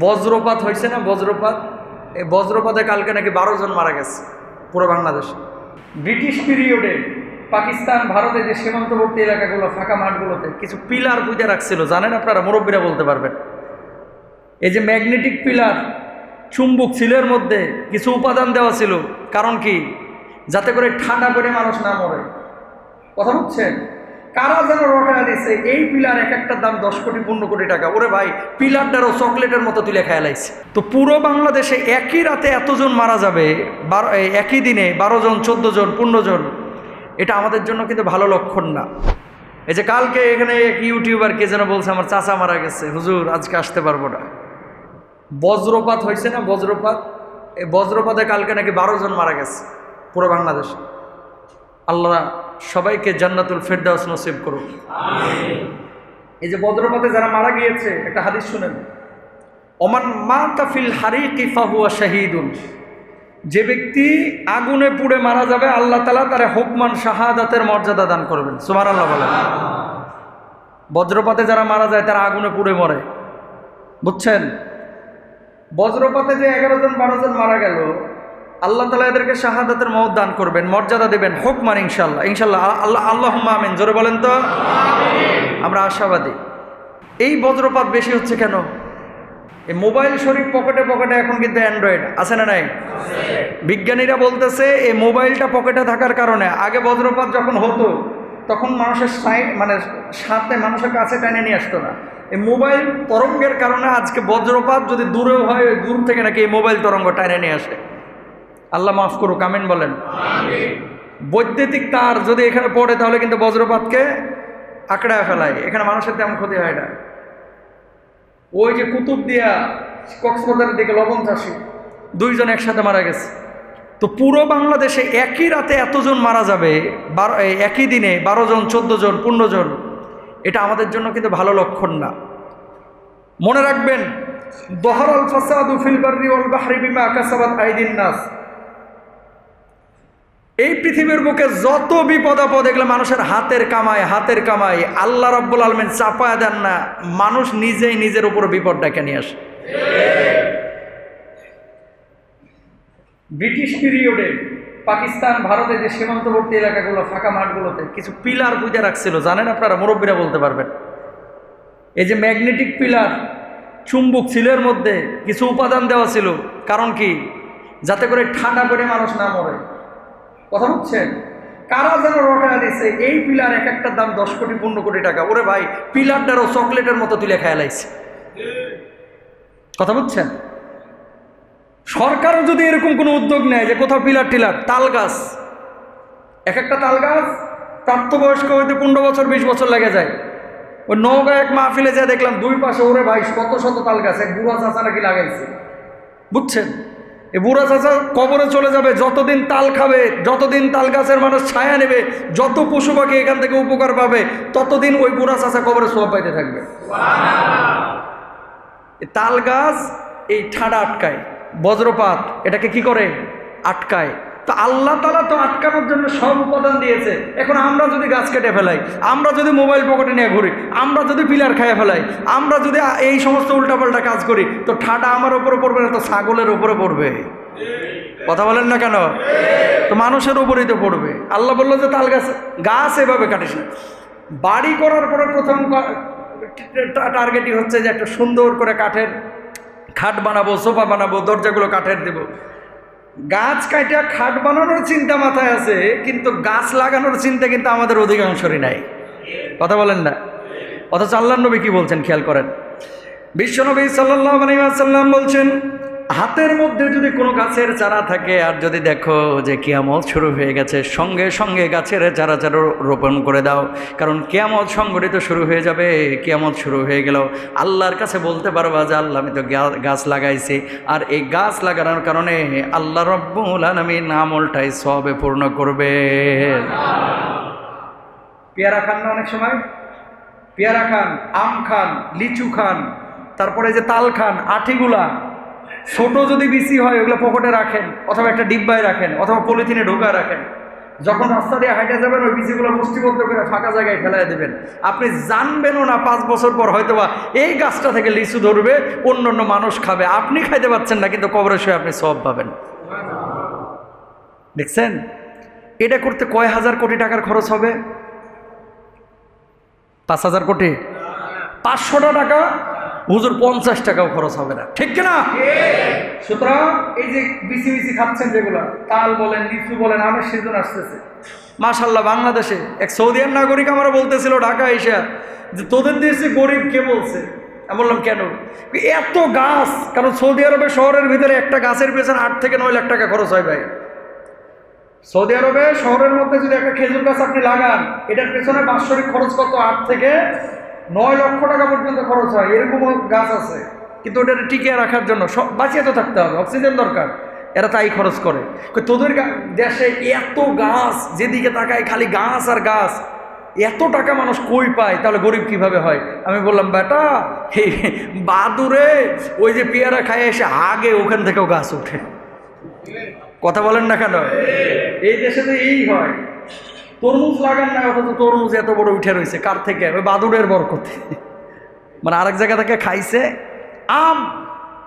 বজ্রপাত হয়েছে না? বজ্রপাত? এই বজ্রপাতে কালকে নাকি বারো জন মারা গেছে, পুরো বাংলাদেশে। ব্রিটিশ পিরিয়ডে পাকিস্তান, ভারতে যে সীমান্তবর্তী এলাকাগুলো, ফাঁকা মাঠগুলোতে কিছু পিলার বুঝে রাখছিল। জানেন আপনারা? মুরব্বীরা বলতে পারবেন। এই যে ম্যাগনেটিক পিলার, চুম্বক সিলের মধ্যে, কিছু উপাদান দেওয়া ছিল। কারণ কি? যাতে করে ঠান্ডা করে মানুষ না মরে। কথা বুঝছেন? কারা যেন রটা দিছে, এই পিলার এক একটা দাম দশ কোটি, পনেরো কোটি টাকা। ওরে ভাই, পিলারটারও চকলেটের মতো তুলে খেয়ালাইছে তো পুরো বাংলাদেশে একই রাতে এতজন মারা যাবে, বারো একই দিনে বারো জন, চোদ্দ জন, পনেরো জন, এটা আমাদের জন্য কিন্তু ভালো লক্ষণ না। এই যে কালকে এখানে এক ইউটিউবার কে যেন বলছে, আমার চাচা মারা গেছে। হুজুর, আজকে আসতে পারব না। বজ্রপাত হয়েছে না বজ্রপাত? এই বজ্রপাতে কালকে নাকি বারো জন মারা গেছে পুরো বাংলাদেশে। আল্লাহ সবাইকে জান্নাতুল ফেরদাউস নসিব করুক। এই যে বজ্রপাতে যারা মারা গিয়েছে, একটা হাদিস শুনেন। ওমান মা তাফিল হারিকি ফাহুয়া শাহিদুন। যে ব্যক্তি আগুনে পুড়ে মারা যাবে, আল্লাহ তালা তারা হুকমান শাহাদাতের মর্যাদা দান করবেন। সুমার আল্লাহ বলেন। বজ্রপাতে যারা মারা যায়, তারা আগুনে পুড়ে মরে। বুঝছেন? বজ্রপাতে যে এগারো জন, বারো জন মারা গেল আল্লাহ তালা এদেরকে শাহাদাতের মত দান করবেন মর্যাদা দেবেন হুকমান ইনশাল্লাহ ইনশাল্লাহ আল্লাহ আল্লাহ আমিন। জোরে বলেন তো? আমরা আশাবাদী। এই বজ্রপাত বেশি হচ্ছে কেন? এই মোবাইল শরীফ পকেটে পকেটে এখন কিন্তু অ্যান্ড্রয়েড আছে না নাই? বিজ্ঞানীরা বলতেছে এই মোবাইলটা পকেটে থাকার কারণে। আগে বজ্রপাত যখন হতো তখন মানুষের সাইড মানে সাথে মানুষের কাছে টেনে নিয়ে আসতো না। এই মোবাইল তরঙ্গের কারণে আজকে বজ্রপাত যদি দূরেও হয় দূর থেকে নাকি এই মোবাইল তরঙ্গ টেনে নিয়ে আসে। আল্লাহ মাফ করুক, আমিন বলেন। বৈদ্যুতিক তার যদি এখানে পড়ে, তাহলে কিন্তু বজ্রপাতকে আঁকড়ায় ফেলায়। এখানে মানুষের তেমন ক্ষতি হয় না। ওই যে কুতুব দিয়া কক্সবাজারের দিকে লবণ চাষি, দুইজন একসাথে মারা গেছে। তো পুরো বাংলাদেশে একই রাতে এতজন মারা যাবে, বারো একই দিনে বারো জন, চোদ্দ জন, পনেরো জন, এটা আমাদের জন্য কিন্তু ভালো লক্ষণ না। মনে রাখবেন দহর আল ফাসাদু ফিল বাররি ওয়াল বাহরি বিমা কাসাবাত আইদিন নাস। এই পৃথিবীর বুকে যত বিপদ আপদ, এগুলো মানুষের হাতের কামাই হাতের কামাই। আল্লাহ রব্বুল আলমেন চাপায় দেন না, মানুষ নিজেই নিজের উপর বিপদ ডেকে নিয়ে আসে। ব্রিটিশ পিরিয়ডে পাকিস্তান, ভারতে যে সীমান্তবর্তী এলাকাগুলো, ফাঁকা মাঠগুলোতে কিছু পিলার বুঝে রাখছিল। জানেন আপনারা, মুরব্বীরা বলতে পারবেন। এই যে ম্যাগনেটিক পিলার, চুম্বক সিলের মধ্যে, কিছু উপাদান দেওয়া ছিল। কারণ কি? যাতে করে ঠান্ডা করে মানুষ না মরে। কথা বুঝছেন? কারা যেন রটায় দিছে, এই পিলার এক একটার দাম দশ কোটি, পনেরো কোটি টাকা। ওরে ভাই, পিলারটারও চকলেটের মতো তুলে খেয়ালাইছে কথা বুঝছেন? সরকারও যদি এরকম কোনো উদ্যোগ নেয় যে কোথাও পিলার টিলার, তাল গাছ, এক একটা তাল গাছ, প্রাপ্তবয়স্ক হইতে পনেরো বছর, বিশ বছর লেগে যায়। ওই নৌকা এক মাহফিলে যা দেখলাম দুই পাশে, ওরে ভাই, শত শত তাল গাছ, এক বুড়া চাচা নাকি লাগাইছে? বুঝছেন? বুড়া চাচা কবরে চলে যাবে, যতদিন তাল খাবে, যতদিন তাল গাছের মানুষ ছায়া নেবে, যত পশু পাখি এখান থেকে উপকার পাবে, ততদিন ওই বুড়া চাচা কবরে সোয়া পাইতে থাকবে। তাল গাছ এই ঠাডা আটকায়, বজ্রপাত, এটাকে কি করে? আটকায়। তো আল্লাহ তালা তো আটকানোর জন্য সব উপাদান দিয়েছে। এখন আমরা যদি গাছ কেটে ফেলাই, আমরা যদি মোবাইল পকেটে নিয়ে ঘুরি, আমরা যদি পিলার খাইয়ে ফেলাই, আমরা যদি এই সমস্ত উল্টাপাল্টা কাজ করি, তো ঠাটা আমার ওপরে পড়বে না, তো ছাগলের ওপরে পড়বে। কথা বলেন না কেন? তো মানুষের উপরেই তো পড়বে। আল্লাহ বলল যে, তাল গাছ গাছ এভাবে কাটিস না। বাড়ি করার পরে প্রথম টার্গেটই হচ্ছে যে, একটা সুন্দর করে কাঠের খাট বানাবো, সোফা বানাবো, দরজাগুলো কাঠের দেব। গাছ কাটা খাট বানানোর চিন্তা মাথায় আছে, কিন্তু গাছ লাগানোর চিন্তা কিন্তু আমাদের অধিকাংশরই নাই। কথা বলেন না। অথচ আল্লাহ নবী কি বলছেন? খেয়াল করেন। বিশ্বনবী সাল্লাহ আলাইসাল্লাম বলছেন হাতের মধ্যে যদি কোনো গাছের চারা থাকে, আর যদি দেখো যে কিয়ামত শুরু হয়ে গেছে, সঙ্গে সঙ্গে গাছের চারা চারা রোপণ করে দাও। কারণ কিয়ামত সংগঠিত শুরু হয়ে যাবে, কিয়ামত শুরু হয়ে গেল। আল্লাহর কাছে বলতে পারবা যে, আল্লাহ, আমি তো গাছ লাগাইছি। আর এই গাছ লাগানোর কারণে আল্লাহ রব্বুল আলমিন আমলটাই সবে পূর্ণ করবে। পেয়ারা খান না অনেক সময়? পেয়ারা খান, আম খান, লিচু খান, তারপরে যে তাল খান, আঠিগুলা ছোট যদি বিসি হয়, ওগুলো পকেটে রাখেন, অথবা একটা ডিব্বায় রাখেন, অথবা পলিথিনে ঢোকায় রাখেন। যখন রাস্তা দিয়ে হাইটে যাবেন, ওই বিচিগুলো মুষ্টিবদ্ধ করে ফাঁকা জায়গায় ফেলাই দেবেন। আপনি জানবেনও না, পাঁচ বছর পর হয়তোবা এই গাছটা থেকে লিচু ধরবে অন্য অন্য মানুষ খাবে। আপনি খাইতে পারছেন না, কিন্তু কবরে শুয়ে আপনি সব পাবেন। দেখছেন? এটা করতে কয় হাজার কোটি টাকার খরচ হবে? পাঁচ হাজার কোটি? পাঁচশোটা টাকা? হুজুর পঞ্চাশ টাকাও খরচ হবে না। ঠিক না সুতরাং এই যে বিসি বিসি খাচ্ছেন যেগুলো, তাল বলেন, লিচু বলেন, আমের সিজন আসতেছে। মাশাল্লাহ বাংলাদেশে এক সৌদিয়ান নাগরিক আমরা বলতেছিল ঢাকা এসে, যে তোদের দেশে গরিব কে বলছে? আমি বললাম, কেন? এত গাছ, কারণ সৌদি আরবের শহরের ভিতরে একটা গাছের পেছনে আট থেকে নয় লাখ টাকা খরচ হয় ভাই। সৌদি আরবে শহরের মধ্যে যদি একটা খেজুর গাছ আপনি লাগান, এটার পেছনে বাৎসরিক খরচ কত? আট থেকে নয় লক্ষ টাকা পর্যন্ত খরচ হয় এরকমও গাছ আছে। কিন্তু ওটা টিকিয়ে রাখার জন্য সব বাঁচিয়ে তো থাকতে হবে, অক্সিজেন দরকার। এরা তাই খরচ করে। তোদের দেশে এত গাছ, যেদিকে তাকায় খালি গাছ আর গাছ। এত টাকা মানুষ কই পায়? তাহলে গরিব কীভাবে হয়? আমি বললাম, বেটা বাদুরে, ওই যে পেয়ারা খায় এসে আগে ওখান থেকেও গাছ ওঠে। কথা বলেন না কেন? এই দেশে তো এই হয়। তরমুজ লাগান না অথচ তরমুজ এত বড় উঠে রয়েছে, কার থেকে? ওই বাদুরের বরকতে। মানে আরেক জায়গা থেকে খাইছে, আম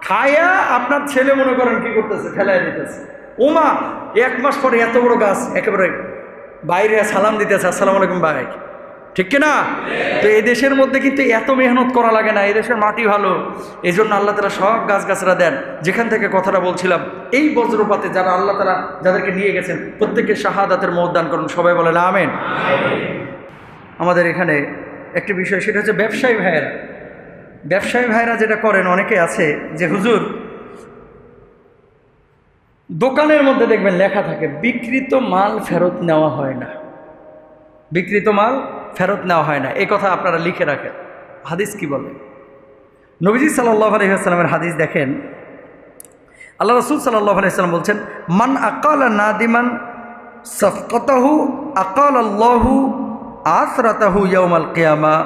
খায়া আপনার ছেলে মনে করেন কি করতেছে ফেলাই দিতেছে। ওমা এক মাস পরে এত বড় গাছ, একেবারে বাইরে সালাম দিতেছে, আসসালামু আলাইকুম, ভাই। ঠিক কিনা? তো এই দেশের মধ্যে কিন্তু এত মেহনত করা লাগে না, এই দেশের মাটি ভালো। এই জন্য আল্লাহ তালা সব গাছ গাছরা দেন। যেখান থেকে কথাটা বলছিলাম, এই বজ্রপাতে যারা আল্লাহ তালা যাদেরকে নিয়ে গেছেন, প্রত্যেককে শাহাদাতের মত দান করুন। সবাই বলেন আমেন। আমাদের এখানে একটি বিষয়, সেটা হচ্ছে ব্যবসায়ী ভাইয়েরা। ব্যবসায়ী ভাইরা যেটা করেন, অনেকে আছে যে, হুজুর, দোকানের মধ্যে দেখবেন লেখা থাকে বিকৃত মাল ফেরত নেওয়া হয় না। বিকৃত মাল ফেরত নেওয়া হয় না। এই কথা আপনারা লিখে রাখেন। হাদিস কি বলে? নবীজি সাল্লাহ আলহিহাস্লামের হাদিস দেখেন। আল্লাহ রসুল সাল্লাহ আলাইসাল্লাম বলছেন, মান আকাল নাদিমান সফকতাহু আকাল আল্লাহু আসরাতাহু ইয়মাল কেয়ামা।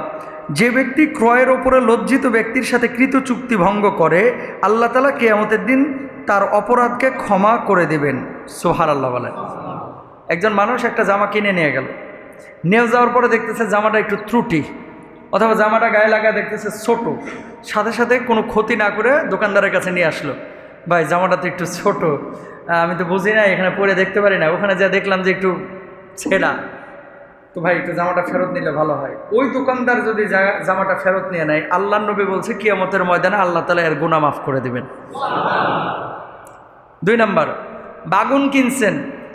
যে ব্যক্তি ক্রয়ের ওপরে লজ্জিত ব্যক্তির সাথে কৃত চুক্তি ভঙ্গ করে, আল্লাহ তালা কেয়ামতের দিন তার অপরাধকে ক্ষমা করে দেবেন। সোহার আল্লাহ বলেন। একজন মানুষ একটা জামা কিনে নিয়ে গেল। নিয়ে যাওয়ার পরে দেখতেছে জামাটা একটু ত্রুটি, অথবা জামাটা গায়ে লাগা দেখতেছে ছোট। সাথে সাথে কোনো ক্ষতি না করে দোকানদারের কাছে নিয়ে আসলো। ভাই, জামাটা তো একটু ছোট। আমি তো বুঝি না এখানে পরে দেখতে পারি না। ওখানে যা দেখলাম যে একটু ছেঁড়া। তো ভাই, একটু জামাটা ফেরত নিলে ভালো হয়। ওই দোকানদার যদি জামাটা ফেরত নিয়ে নেয় আল্লাহ নবী বলছে, কিয়ামতের ময়দানে আল্লাহ তালা এর গুণা মাফ করে দেবেন। দুই নাম্বার, বাগুন কিনছেন,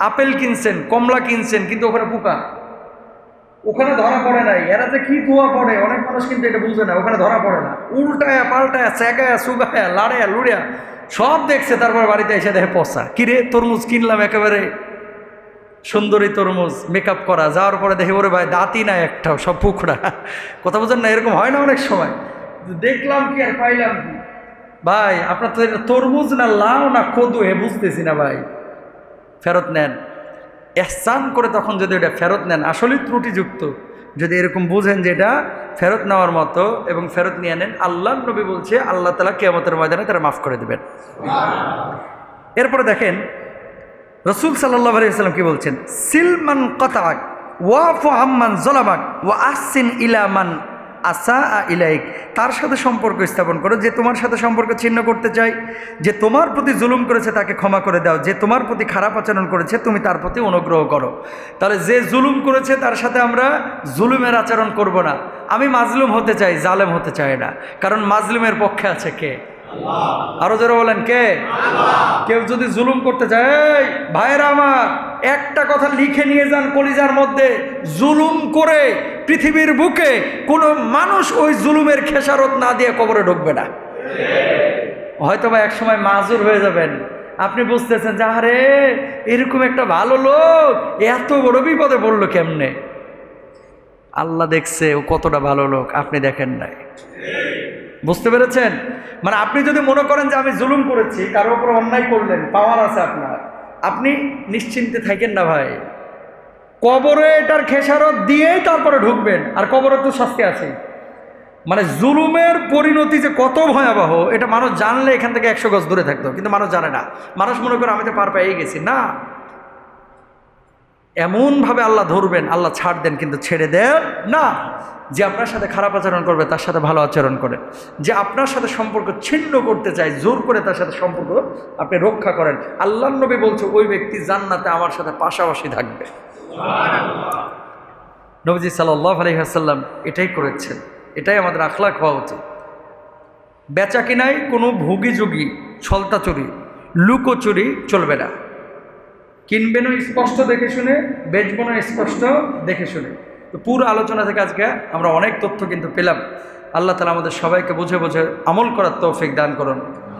আপেল কিনছেন, কমলা কিনছেন, কিন্তু ওখানে পোকা। ওখানে ধরা পড়ে নাই। এরা যে কি ধোয়া পড়ে, অনেক মানুষ কিন্তু এটা বুঝে না, ওখানে ধরা পড়ে না। উল্টায়া, পাল্টায়া চেগায়া সুগায়া লাড়ায়া, লুড়িয়া, সব দেখছে, তারপর বাড়িতে এসে দেখে পচা। কিরে তরমুজ কিনলাম একেবারে? সুন্দরী তরমুজ মেকআপ করা। যাওয়ার পরে দেখে, ওরে ভাই, দাঁতই না একটাও, সব পুকড়া। কথা বোঝেন না, এরকম হয় না অনেক সময়। দেখলাম কি আর পাইলাম কি? ভাই, আপনার তো তরমুজ না লাউ না কদু হে বুঝতেছি না ভাই। ফেরত নেন। এহসান করে তখন যদি এটা ফেরত নেন, আসলেই ত্রুটিযুক্ত। যদি এরকম বুঝেন যে এটা ফেরত নেওয়ার মতো এবং ফেরত নিয়ে নেন আল্লাহ নবী বলছে, আল্লাহ তালা কেয়ামতের ময়দানে তারা মাফ করে দেবেন। এরপরে দেখেন, রসুল সাল্লাহ আলাইসাল্লাম কি বলছেন? সিলমান কতাক ওয়াফ আম্মান জলামাক ওয়া আসিন ইলামান আসা ইলাইক, তার সাথে সম্পর্ক স্থাপন করো, যে তোমার সাথে সম্পর্ক ছিন্ন করতে চাই যে তোমার প্রতি জুলুম করেছে তাকে ক্ষমা করে দাও, যে তোমার প্রতি খারাপ আচরণ করেছে তুমি তার প্রতি অনুগ্রহ করো। তাহলে যে জুলুম করেছে তার সাথে আমরা জুলুমের আচরণ করব না। আমি মাজলুম হতে চাই, জালেম হতে চাই না। কারণ মাজলুমের পক্ষে আছে কে? আরও জোরে বলেন, কে? কেউ যদি জুলুম করতে চায় ভাইরা আমার একটা কথা লিখে নিয়ে যান কলিজার মধ্যে, জুলুম করে পৃথিবীর বুকে কোনো মানুষ ওই জুলুমের খেসারত না দিয়ে কবরে ঢুকবে না। হয়তো বা একসময় মাজুর হয়ে যাবেন। আপনি বুঝতেছেন যে, আরে, এরকম একটা ভালো লোক, এত বড় বিপদে পড়ল কেমনে? আল্লাহ দেখছে ও কতটা ভালো লোক, আপনি দেখেন নাই। বুঝতে পেরেছেন? মানে আপনি যদি মনে করেন যে, আমি জুলুম করেছি, কারও উপর অন্যায় করলেন পাওয়ার আছে আপনার। আপনি নিশ্চিন্তে থাকেন না ভাই। কবরে এটার খেসারত দিয়েই তারপরে ঢুকবেন, আর কবরে তো শাস্তি আছে মানে জুলুমের পরিণতি যে কত ভয়াবহ, এটা মানুষ জানলে এখান থেকে একশো গজ দূরে থাকতো, কিন্তু মানুষ জানে না। মানুষ মনে করে আমি তো পার পেয়ে গেছি। না এমনভাবে আল্লাহ ধরবেন, আল্লাহ ছাড় দেন, কিন্তু ছেড়ে দেন না। যে আপনার সাথে খারাপ আচরণ করবে, তার সাথে ভালো আচরণ করেন যে আপনার সাথে সম্পর্ক ছিন্ন করতে চায়, জোর করে তার সাথে সম্পর্ক আপনি রক্ষা করেন। আল্লাহ নবী বলছে, ওই ব্যক্তি জান্নাতে আমার সাথে পাশাপাশি থাকবে। নবজি সাল্লাহ আলহিহাসাল্লাম এটাই করেছেন। এটাই আমাদের আখলাখ হওয়া উচিত। বেচা কিনায় কোনো ভুগিযুগি, ছলতাচুরি, লুকোচুরি চলবে না। কিনবেনও স্পষ্ট দেখে শুনে, বেচবেনও স্পষ্ট দেখে শুনে। তো পুরো আলোচনা থেকে আজকে আমরা অনেক তথ্য কিন্তু পেলাম। আল্লাহ তালা আমাদের সবাইকে বুঝে বুঝে আমল করার তৌফিক দান করুন।